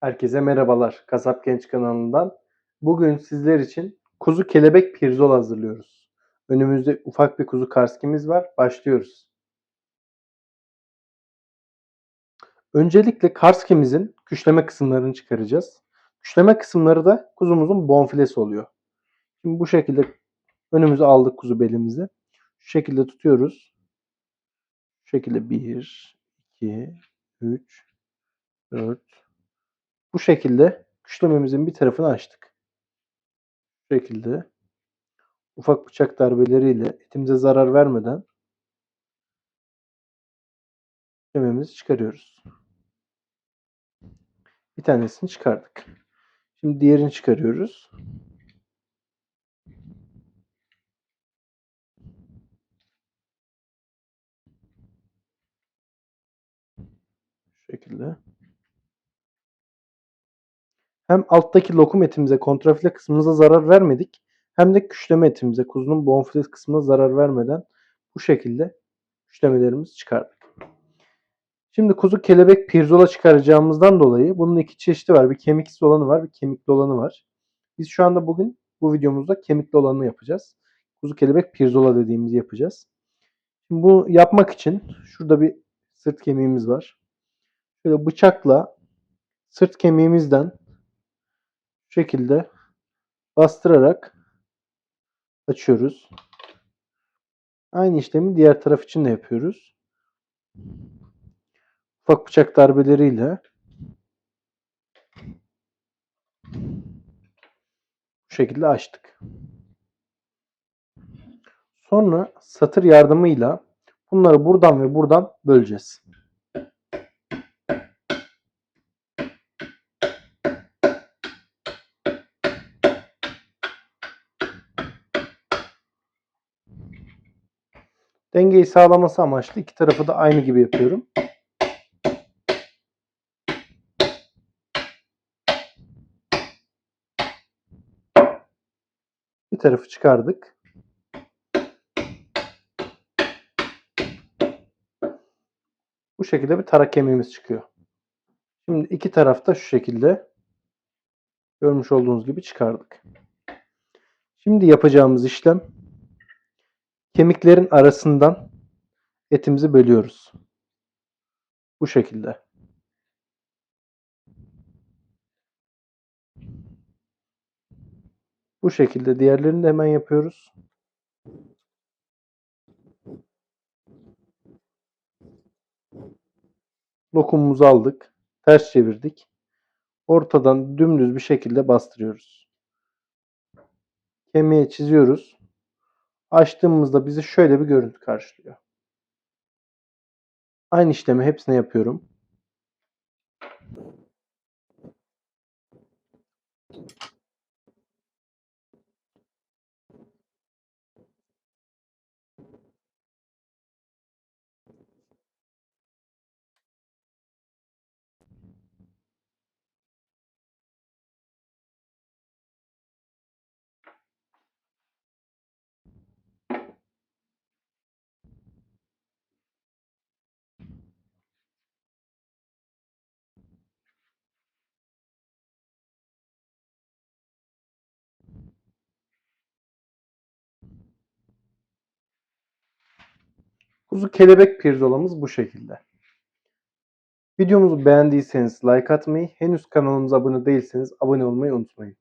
Herkese merhabalar. Kasap Genç kanalından. Bugün sizler için kuzu kelebek pirzol hazırlıyoruz. Önümüzde ufak bir kuzu karskimiz var. Başlıyoruz. Öncelikle karskimizin küşleme kısımlarını çıkaracağız. Küşleme kısımları da kuzumuzun bonfilesi oluyor. Şimdi bu şekilde önümüze aldık kuzu belimizi. Şu şekilde tutuyoruz. Şu şekilde 1, 2, 3, 4, bu şekilde küşlememizin bir tarafını açtık. Bu şekilde ufak bıçak darbeleriyle etimize zarar vermeden küşlememizi çıkarıyoruz. Bir tanesini çıkardık. Şimdi diğerini çıkarıyoruz. Şekilde. Hem alttaki lokum etimize, kontrafile kısmımıza zarar vermedik. Hem de küşleme etimize, kuzunun bonfile kısmına zarar vermeden bu şekilde küşlemelerimizi çıkardık. Şimdi kuzu kelebek pirzola çıkaracağımızdan dolayı bunun iki çeşidi var. Bir kemiksiz olanı var, bir kemikli olanı var. Biz şu anda bugün bu videomuzda kemikli olanı yapacağız. Kuzu kelebek pirzola dediğimizi yapacağız. Şimdi bu yapmak için şurada bir sırt kemiğimiz var. Şöyle bıçakla sırt kemiğimizden şu şekilde bastırarak açıyoruz. Aynı işlemi diğer taraf için de yapıyoruz. Ufak bıçak darbeleriyle bu şekilde açtık. Sonra satır yardımıyla bunları buradan ve buradan böleceğiz. Dengeyi sağlaması amaçlı iki tarafı da aynı gibi yapıyorum. Bir tarafı çıkardık. Bu şekilde bir tarak kemiğimiz çıkıyor. Şimdi iki tarafta şu şekilde görmüş olduğunuz gibi çıkardık. Şimdi yapacağımız işlem kemiklerin arasından etimizi bölüyoruz. Bu şekilde. Bu şekilde diğerlerini de hemen yapıyoruz. Lokumumuzu aldık. Ters çevirdik. Ortadan dümdüz bir şekilde bastırıyoruz. Kemiğe çiziyoruz. Açtığımızda bizi şöyle bir görüntü karşılıyor. Aynı işlemi hepsine yapıyorum. Kuzu kelebek pirzolamız bu şekilde. Videomuzu beğendiyseniz like atmayı, henüz kanalımıza abone değilseniz abone olmayı unutmayın.